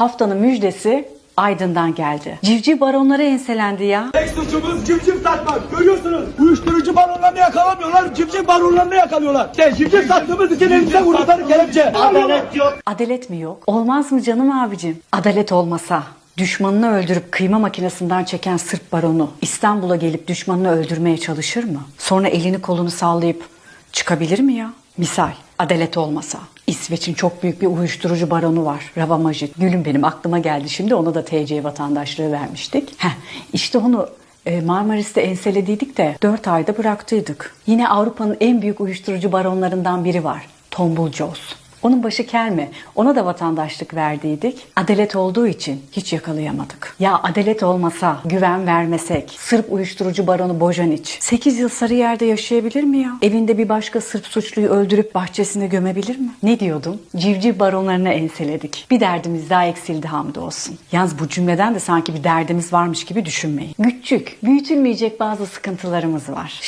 Haftanın müjdesi Aydın'dan geldi. Civciv baronları enselendi ya. Tek suçumuz civciv satmak. Görüyorsunuz. Uyuşturucu baronlarını yakalamıyorlar. Civciv baronlarını yakalıyorlar. İşte civciv sattığımız için elimize vurdukları kelepçe. Adalet yok. Adalet mi yok? Olmaz mı canım abicim? Adalet olmasa düşmanını öldürüp kıyma makinesinden çeken Sırp baronu İstanbul'a gelip düşmanını öldürmeye çalışır mı? Sonra elini kolunu sallayıp çıkabilir mi ya? Misal adalet olmasa. İsveç'in çok büyük bir uyuşturucu baronu var. Rava Majid. Gülüm benim aklıma geldi şimdi ona da TC vatandaşlığı vermiştik. Heh, işte onu e, Marmaris'te enselediydik de 4 ayda bıraktıydık. Yine Avrupa'nın en büyük uyuşturucu baronlarından biri var. Tombul Jaws. Onun başı kel mi? Ona da vatandaşlık verdiydik. Adalet olduğu için hiç yakalayamadık. Ya adalet olmasa, güven vermesek, Sırp uyuşturucu baronu Bojanic 8 yıl Sarıyer'de yaşayabilir mi ya? Evinde bir başka Sırp suçluyu öldürüp bahçesine gömebilir mi? Ne diyordum? Civciv baronlarını enseledik. Bir derdimiz daha eksildi hamdolsun. Yalnız bu cümleden de sanki bir derdimiz varmış gibi düşünmeyin. Küçük, büyütülmeyecek bazı sıkıntılarımız var.